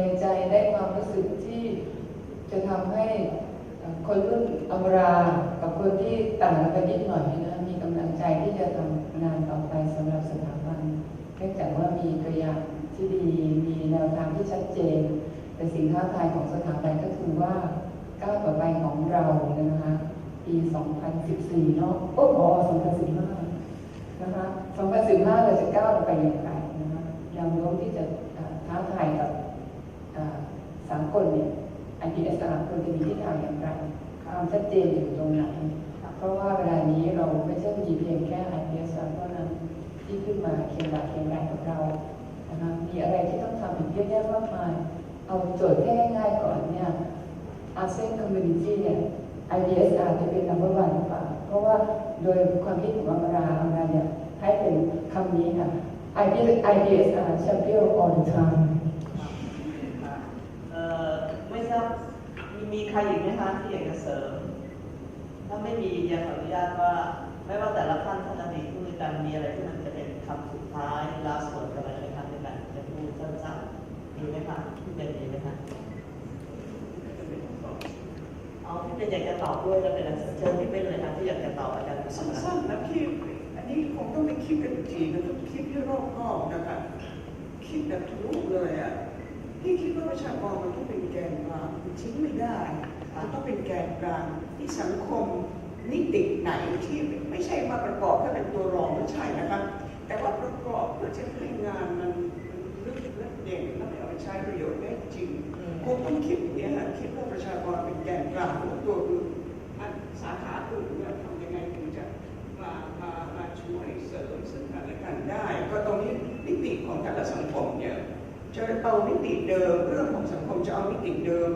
ในใจได้ความรู้สึกที่จะทำให้คนรุ่นอมรากับคนที่ต่างกันไปนิดหน่อยนะมีกำลังใจที่จะทำงานต่อไปสำหรับสถาบันเนื่องจากว่ามีตัวอย่างที่ดีมีแนวทางที่ชัดเจน แต่สิ่งท้าทายของสถาบันก็คือว่าก้าวต่อไปของเราเนี่ยนะคะปี 2014 เนาะโอ้โห2015 นะคะ 2015 เราจะก้าวไปอย่างไรนะคะแนวโน้มที่จะท้าทายกับ สามคนเนี่ย IPSR ควรจะมีทิศทางอย่างไรความชัดเจนอยู่ตรงไหน เพราะว่าเวลานี้เราไม่ใช่มีเพียงแค่ IPSR เท่านั้นที่ขึ้นมาเคียงบ่าเคียงไหลกับเรานะคะมีอะไรที่ต้องทำอีกเยอะแยะมากมาย เอาโจทย์แค่ง่ายๆก่อนเนี่ยอาเซียนคอมมูนิตี้เนี่ย IDSR จะเป็น number one หรือเปล่า เพราะว่าโดยความคิดของอมราอมราเนี่ยให้เป็นคำนี้ค่ะ IDSR champion all the time เอ่อไม่ทราบ มีใครอีกไหมคะที่อยากจะเสริม ถ้าไม่มียังขออนุญาตว่า ไม่ว่าแต่ละท่านท่านอดีตผู้การมีอะไรที่มันจะเป็นคำสุดท้าย last word อะไรไหมคะในการจะพูดสั้นๆมีไหมคะพี่เป็นมีไหมคะเอาพี่เป็นอยากจะตอบด้วยแล้วเป็นเชิญพี่เป็นเลยค่ะที่อยากจะตอบอาจารย์สั้นๆนะพี่อันนี้คงต้องไปคิดกันจริงนะต้องคิดให้รอบคอบนะคะคิดแบบทะลุเลยอะ พี่คิดว่าประชากรมันต้องเป็นแกนกลางมันทิ้งไม่ได้มันต้องเป็นแกนกลางที่สังคมนิติไหนที่ไม่ใช่มาประกอบแค่เป็นตัวรองไม่ใช่นะคะแต่ว่าประกอบเพื่อจะให้งานมันมันลึกและเด่นและเอาไปใช้ประโยชน์ได้จริงคงต้องคิดอย่างนี้ค่ะคิดว่าประชากรเป็นแกนกลางของตัวอื่นอันสาขาอื่นเนี่ยทำยังไงถึงจะมามามาช่วยเสริมซึ่งกันและกันได้ ก็ตรงนี้มิติของแต่ละสังคมเนี่ย จะเอามิติเดิมเรื่องของสังคมจะเอามิติเดิม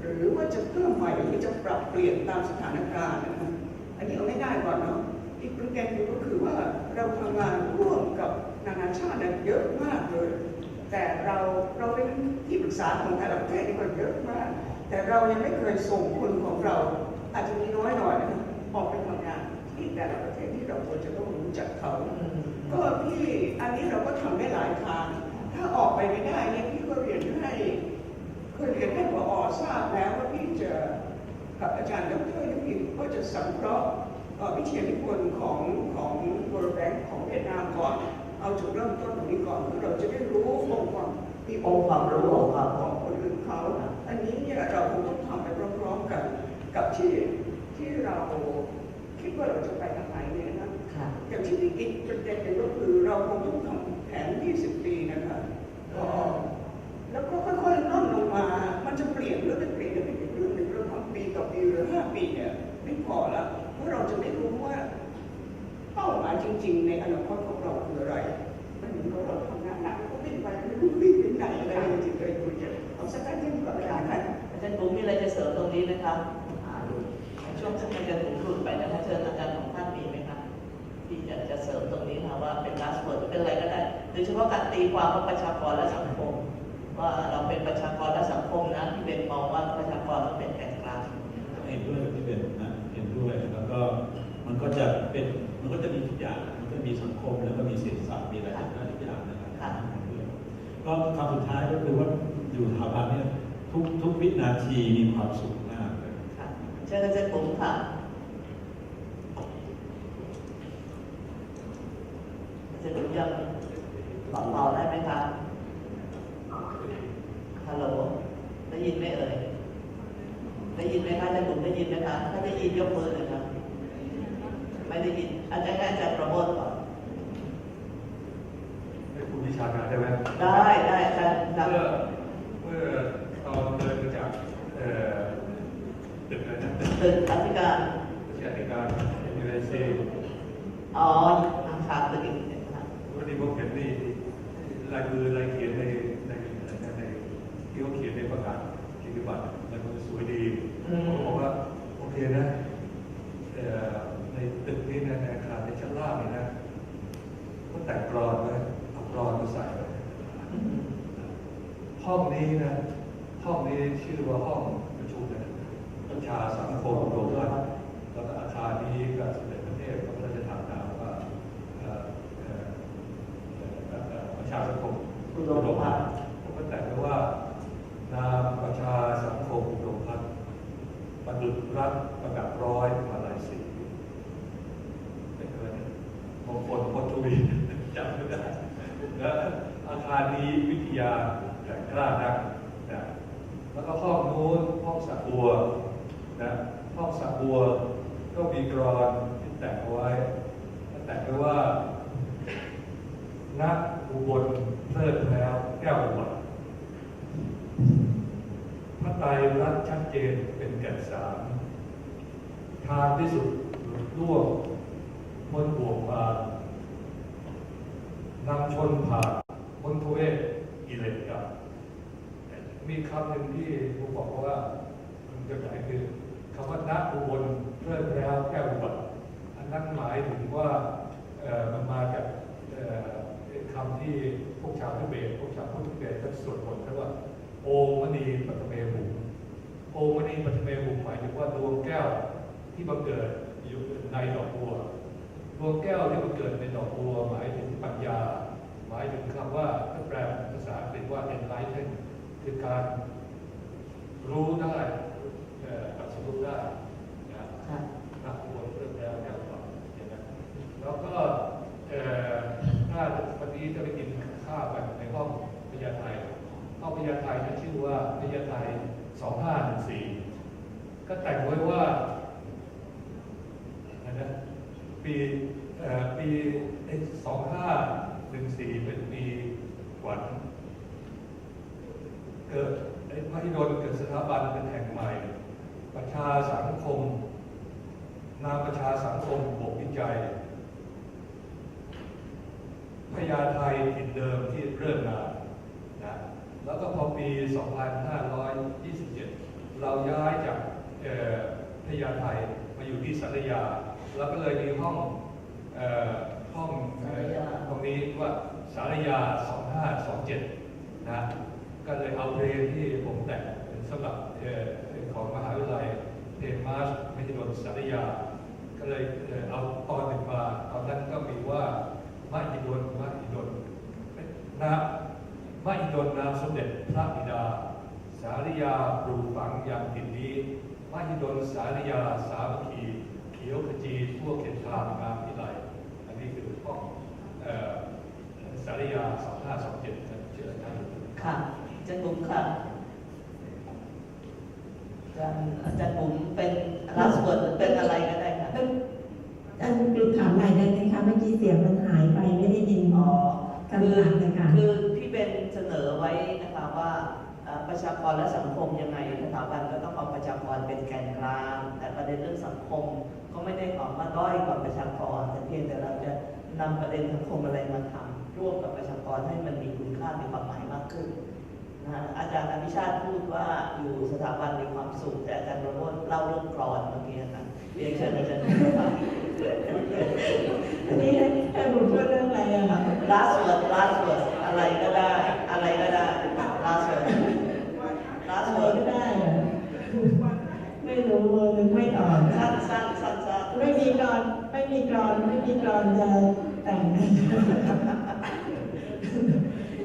หรือว่าจะเพิ่มใหม่หรือจะปรับเปลี่ยนตามสถานการณ์นะคะอันนี้เอาง่ายๆก่อนเนาะอีกประเด็นหนึงก็คือว่าเราทำงานร่วมกับนานาชาติเนี่ยเยอะมากเลย แต่เราเราเป็นที่ปรึกษาของแต่ละประเทศนี่ก็เยอะมาก แต่เรายังไม่เคยส่งคนของเรา อาจจะมีน้อยหน่อยนะออกไปทำงานที่แต่ละประเทศที่เราควรจะต้องรู้จักเขาก็พี่อันนี้เราก็ทำได้หลายทาง ถ้าออกไปไม่ได้เนี่ยพี่ก็เรียนให้เคยเรียนให้หัวออทราบแล้วว่าพี่จะกับอาจารย์ดรยุพินก็จะสังเคราะห์เอ่อวิทยานิพนธ์ของของ World Bank ของเวียดนามก่อน เอาจุดเริ่มต้นตรงนี้ก่อนเพื่อเราจะได้รู้องค์ความมีองค์ความรู้ของเขาของคนอื่นเขา อันนี้เนี่ยเราคงต้องทำไปพร้อมๆกันกับที่ที่เราคิดว่าเราจะไปทางไหนเนี่ยนะค่ะอย่างที่อีกประเด็นหนึ่งก็คือเราคงต้องทำแผน 20 ปีนะคะก็แล้วก็ค่อยๆล่อนลงมา มันจะเปลี่ยนหรือไม่เปลี่ยนไม่เป็นเรื่องหนึ่งเราทำปีต่อปีหรือ5ปีเนี่ยไม่พอละเพราะเราจะไม่รู้ว่าเป้าหมายจริง ๆ ในอนาคตของเราคืออะไร มันเหมือนกับเราทำงานหนักก็วิ่งไปไม่รู้วิ่งไปไหนอะไรอย่างที่เคยคุยกันเอาสักการเที่ยงก่อนละกันอาจารย์ปุ๋มมีอะไรจะเสริมตรงนี้ไหมครับช่วงที่มันจะถึงหลุดไปนะคะเชิญอาจารย์ของท่านมีไหมครับที่จะจะเสริมตรงนี้นะว่าเป็น last word เป็นอะไรก็ได้ โดยเฉพาะการตีความว่าประชากรและสังคม ว่าเราเป็นประชากรและสังคมนะที่เป็นมองว่าประชากรต้องเป็นแกนกลางเห็นด้วยกับที่เป็นนะเห็นด้วยแล้วก็มันก็จะเป็นมันก็จะมีทุกอย่างมันก็มีสังคมแล้วก็มีเศรษฐศาสตร์มีอะไรต่างๆทุกอย่างนะครับก็คำสุดท้ายก็คือว่าอยู่สถาบันเนี่ยทุกทุกวินาทีมีความสุขมากเลยค่ะเชิญอาจารย์ปุ๋มค่ะอาจารย์ปุ๋มยัง ตอบต่อได้ไหมคะฮัลโหล ได้ยินไหมเอ่ย ได้ยินไหมคะอาจารย์ตุ๋มได้ยินไหมคะถ้าได้ยินยกมือหน่อยครับ ไม่ได้ยิน อาจารย์ให้อาจารย์ประโมทก่อนเป็นผู้วิชาการได้ไหมได้ได้อาจารย์ครับเมื่อเมื่อตอนเดินมาจากเอ่อตึกอะไรนะตึกตึกอธิการวิชาการยูเอเซีอ๋ออาคารตึกอีกหนึ่งครับวันนี้ผมเห็นนี่ ลายมือลายเขียนในในในในที่เขาเขียนในประกาศกิจบัตรลายมือสวยดีผมบอกว่าโอเคนะเอ่อในตึกนี้นะในอาคารในชั้นล่างนี่นะก็แต่งกรอนไว้เอากรอนมาใส่ไว้ห้องนี้นะห้องนี้ชื่อว่าห้องประชุมนะประชาสังคมรวมกันแล้วก็อาคารนี้ก็สมเด็จพระเทพ คุณลงพัฒน์ผมก็แต่งว่า นามประชาสังคมคุณลงพัฒน์ประดุจรักประกาศร้อยมาลายสีเป็นอะไรมงคลพทุวีจำไม่ได้และอาคารนี้วิทยาแหล่งกล้านักนะแล้วก็ห้องนู้นห้องสักบัวนะห้องสักบัวก็มีกรอนที่แต่งเอาไว้แต่งไว้ว่าณอุบล เพลิดเพล้วแก้วอุบลพระไตรรักษณ์ชัดเจนเป็นแก่นสารทางที่สุดหลุดล่วงพ้นบ่วงมานำชนผ่านพ้นทุเวศกิเลสกับมีคำหนึ่งที่ผมบอกว่ามันจะหมายคือคำว่านักอุบลเพลิดเพล้วแก้วอุบลอันนั้นหมายถึงว่ามันมาจากคำที่ พวกชาวทิเบตพวกชาวพุทธทิเบตท่านสวดมนต์เขาว่าโอมณีปัตเมหุโอมณีปัตเมหุหมายถึงว่าดวงแก้วที่บังเกิดอยู่ในดอกบัวดวงแก้วที่บังเกิดในดอกบัวหมายถึงปัญญา หมายถึงคำว่าถ้าแปลเป็นภาษาอังกฤษว่า enlighten คือการรู้ได้เอ่อตัดสู้ได้นะ ค่ะ นักบวชเรื่องแล้วแก้วต่ออย่างนั้นแล้วก็เอ่อถ้าวันนี้จะไปกินข้าวกันในห้องพญาไท พญาไทนั้นชื่อว่าพญาไท2514 ก็แต่งไว้ว่าอะนะปีปี2514 เป็นปีหวันเกิดไอ้มหิดลเกิดสถาบันเป็นแห่งใหม่ ประชาสังคม นามประชาสังคมบกวิจัยพญาไทถิ่นเดิมที่เริ่มงาน แล้วก็พอปี 2527 เราย้ายจากเอ่อพญาไทมาอยู่ที่สารยา แล้วก็เลยมีห้องเอ่อห้องเอ่อตรงนี้ว่าสารยา 2527 นะ ก็เลยเอาเพลงที่ผมแต่งเป็นสำหรับเอ่อของมหาวิทยาลัยเพลงมาร์ชมหิดลสารยา ก็เลยเอ่อเอาตอนหนึ่งมา ตอนนั้นก็มีว่ามหิดลมหิดลนะ มหิดลนามสมเด็จพระบิดา สาริยาปลูกฝังอย่างถิ่นนี้มหิดลสาริยาสามัคคีเขียวขจีทั่วเขตทางงามวิไลอันนี้คือห้องเอ่อสาริยา2527ครับเชิญท่านค่ะอาจารย์บุ๋มค่ะอาจารย์อาจารย์บุ๋มเป็นลาสเวิร์ดหรือเป็นอะไรก็ได้ค่ะอันคือถามใหม่ได้ไหมคะเมื่อกี้เสียงมันหายไปไม่ได้ยินอ๋อคำถามเลยค่ะคือที่ เป็นเสนอไว้นะคะว่าประชากรและสังคมยังไงสถาบันก็ต้องเอาประชากรเป็นแกนกลาง แต่ประเด็นเรื่องสังคมก็ไม่ได้ออกมาด้อยกว่าประชากรแต่เพียงแต่เราจะนำประเด็นสังคมอะไรมาทำร่วมกับประชากรให้มันมีคุณค่ามีความหมายมากขึ้นนะฮะอาจารย์อภิชาติพูดว่าอยู่สถาบันมีความสุขแต่อาจารย์ประโมทเล่าเรื่องกรอนเมื่อกี้นะคะเรียนเชิญอาจารย์ครับ อันนี้ให้ให้ผมพูดเรื่องอะไรอะคะ ลาสเวิร์ดลาสเวิร์ดอะไรก็ได้ อะไรก็ได้ลาสเวิร์ดลาส อะไร เวิร์ด ก็ได้อะไม่รู้นึกไม่ออก สั้นสั้นสั้นสั้น ไม่มีกรอนไม่มีกรอนไม่มีกรอนจะแต่ง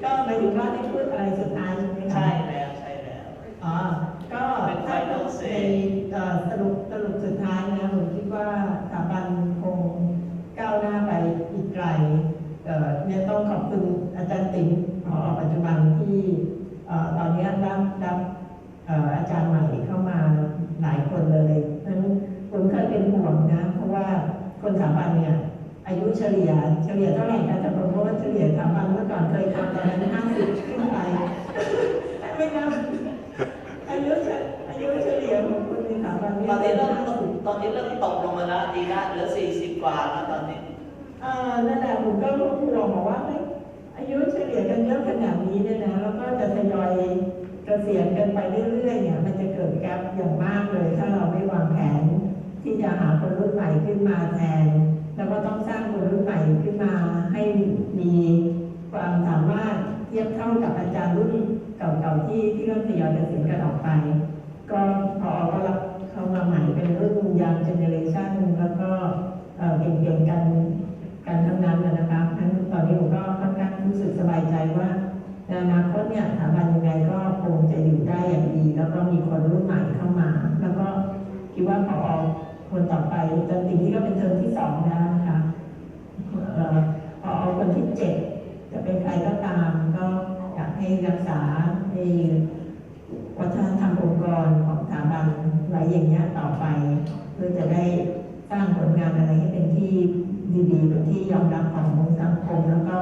ก็หมายถึงว่าให้พูดอะไรสุดท้ายใช่ไหมคะ ใช่แล้วใช่แล้ว อ๋อ ก็ เป็น ถ้า final ใน say เอ่อสรุปสรุปสุดท้ายนะผมคิดว่าสถาบันคงก้าวหน้าไปอีกไกลเอ่อเนี่ยต้องขอบคุณอาจารย์ติ๋มผอปัจจุบันที่เอ่อตอนนี้รับรับเอ่ออาจารย์ใหม่เข้ามาหลายคนเลยนั้นผมเคยเป็นห่วงนะ เพราะว่า คนสถาบันเนี่ยอายุเฉลี่ยเฉลี่ยเท่าไหร่คะแต่ผมว่าเฉลี่ยสถาบันเมื่อก่อนเคยทำตอนนั้นห้าสิบขึ้นไปไม่นับอายุเฉอายุเฉลี่ยของคนในสถาบันตอนนี้เริ่มห้าตกสิบตอนนี้เริ่มตกลงมาแล้วดีละเหลือสี่สิบกว่าแล้วตอนนี้อ่านั่นแหละผมก็รู้ห่วงบอกว่าเฮ้ยอายุเฉลี่ยกันเยอะขนาดนี้เนี่ยนะแล้วก็จะทยอยเกษียณกันไปเรื่อยๆเนี่ยมันจะเกิดแกลบอย่างมากเลย ถ้าเราไม่วางแผน ที่จะหาคนรุ่นใหม่ขึ้นมาแทน แล้วก็ต้องสร้างคนรุ่นใหม่ขึ้นมาให้มีความสามารถเทียบเท่ากับอาจารย์รุ่นเก่าๆที่ที่เริ่มทยอยเกษียณกันออกไป ก็พอก็รับเข้ามาใหม่เป็นรุ่นยังเจเนเรชันแล้วก็เอ่อเก่งๆกันกันทั้งนั้นนะนะคะนั้นตอนนี้ผมก็ค่อนข้างรู้สึกสบายใจว่าในอนาคตเนี่ยสถาบันยังไงก็คงจะอยู่ได้อย่างดี แล้วก็มีคนรุ่นใหม่เข้ามา แล้วก็คิดว่าพอ คนต่อไปจนปีนี้ก็เป็นเทอมที่สองแล้วนะคะเอ่อพอคนที่เจ็ดจะเป็นใครก็ตาม ก็อยากให้รักษาในวัฒนธรรมองค์กรของสถาบันไว้อย่างนี้ยต่อไป เพื่อจะได้สร้างผลงานอะไรให้เป็นที่ดีๆเป็นที่ยอมรับของสังคมแล้วก็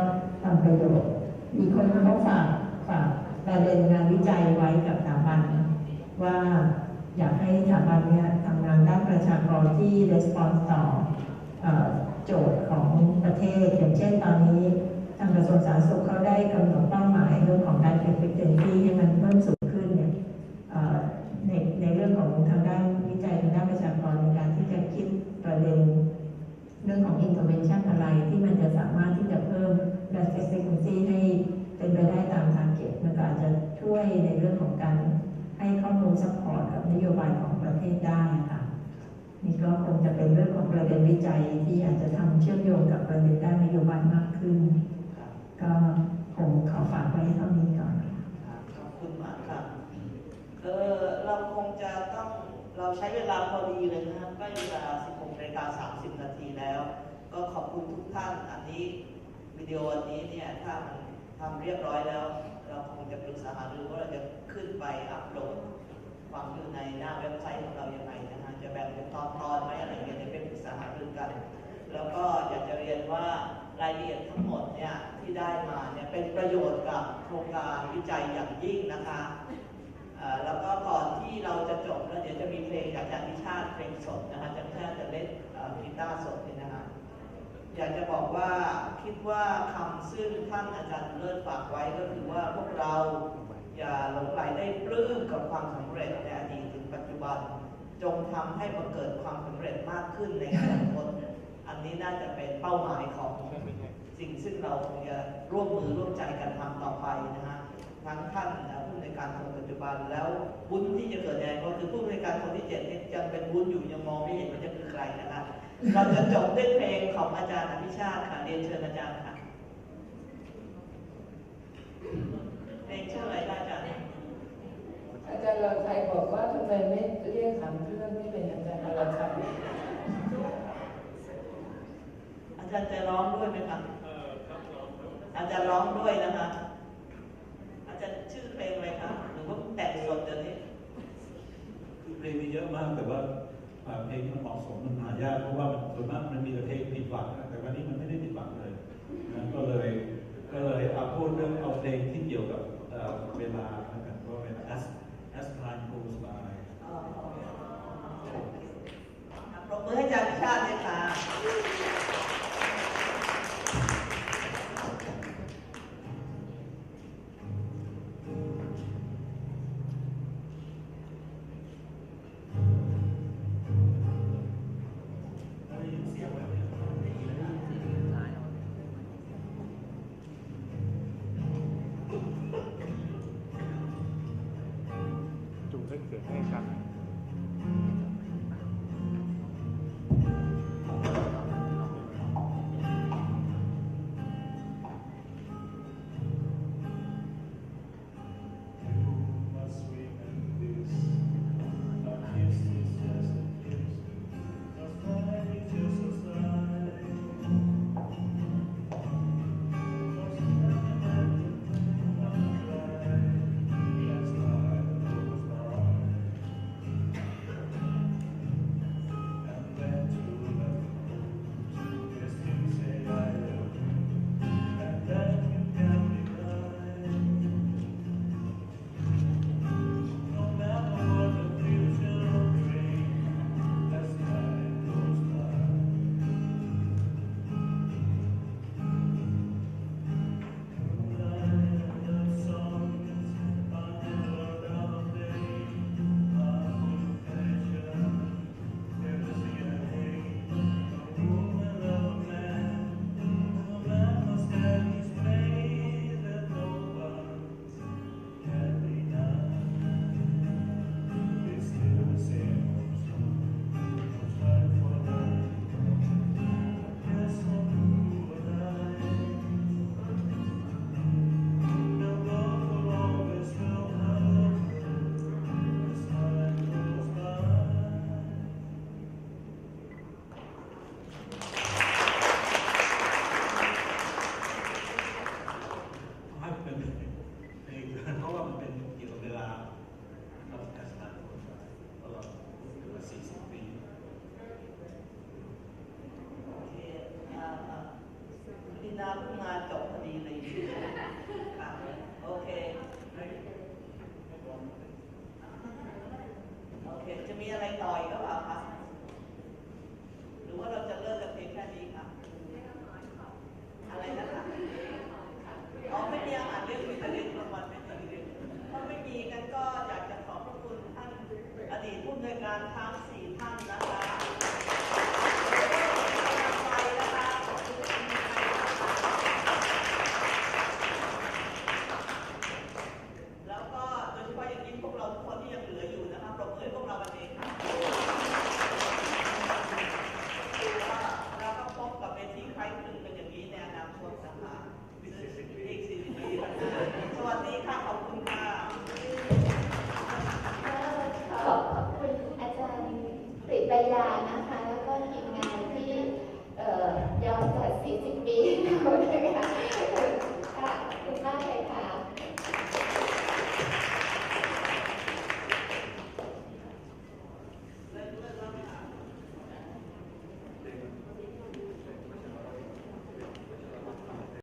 ทำประโยชน์มีคนเขาฝากฝากประเด็นงานวิจัยไว้กับสถาบันว่า อยากให้สถาบันเนี่ยทำงานด้านประชากรที่ response ต่อเอ่อโจทย์ของประเทศ อย่างเช่นตอนนี้ทางกระทรวงสาธารณสุขเขาได้กำหนดเป้าหมายเรื่องของการ efficiency ให้มันเพิ่มสูงขึ้นเนี่ยในในเรื่องของทางด้านวิจัยทางด้านประชากรในการที่จะคิดประเด็นเรื่องของ intervention อะไรที่มันจะสามารถที่จะเพิ่ม gas efficiency ให้เป็นไปได้ตาม target มันก็อาจจะช่วยในเรื่องของการ ให้ข้อมูล support กับนโยบายของประเทศได้ค่ะนี่ก็คงจะเป็นเรื่องของประเด็นวิจัยที่อาจจะทำเชื่อมโยงกับประเด็นด้านนโยบายมากขึ้น ก็คงขอฝากไว้เท่านี้ก่อนขอบคุณมากครับเออเราคงจะต้องเราใช้เวลาพอดีเลยนะครับใกล้เวลา 16นาฬิกา30 นาทีแล้ว ก็ขอบคุณทุกท่านอันนี้วิดีโออันนี้เนี่ยถ้ามันทำเรียบร้อยแล้ว เราคงจะปรึกษาหารือว่าเราจะขึ้นไปอัพโหลด ฟังอยู่ในหน้าเว็บไซต์ของเรายังไงนะฮะจะแบ่งเป็นตอนๆไหมอะไรเงี้ยเดี๋ยวเป็นปรึกษาหารือกัน แล้วก็อยากจะเรียนว่ารายละเอียดทั้งหมดเนี่ยที่ได้มาเนี่ยเป็นประโยชน์กับโครงการวิจัยอย่างยิ่งนะคะแล้วก็ก่อนที่เราจะจบแล้วเดี๋ยวจะมีเพลงจากอาจารย์พิชาติเพลงสดนะคะอาจารย์พิชาติจะเล่นกีตาร์สดเนี่ยนะคะอยากจะบอกว่าคิดว่าคำซึ่งท่านอาจารย์เลิศฝากไว้ก็คือว่าพวกเราหลงไหลได้ปลื้มกับความสำเร็จในอดีตถึงปัจจุบัน จงทำให้มันเกิดความสำเร็จมากขึ้นในอนาคตอันนี้น่าจะเป็นเป้าหมายของสิ่งซึ่งเราคงจะร่วมมือร่วมใจกันทำต่อไปนะฮะทั้งท่านผู้ในการคนปัจจุบันแล้วบุญที่จะเกิดในอนาคตคือผู้ในการคนที่เจ็ดนี่ยังเป็นบุญอยู่ยังมองไม่เห็นว่าจะคือใครนะคะเราจะจบด้วยเพลงของอาจารย์อภิชาติค่ะเรียนเชิญอาจารย์ค่ะเพลงชื่ออะไรอาจารย์ อาจารย์เราไทยบอกว่าทำ ไมไม่เรียกหางเรื่องไม่เป็นอาจารย์เราไทยอาจารย์จะร้องด้วยไหมคะอาจารย์ร้องด้วยนะคะ อาจารย์ชื่อเพลงอะไรคะหรือว่าแต่งสดเดี๋ยวนี้คือเพลงมีเยอะมากแต่ว่าเพลงที่มันเหมาะสมมันหายากเพราะว่ามันส่วนมากมันมีแต่เพลงผิดหวังนะแต่วันนี้มันไม่ได้ผิดหวังเลยนะก็เลยก็เลยเอาพูดเรื่องเอาเพลงที่เกี่ยวกับเวลาแล้วกันว่าเป็น as as time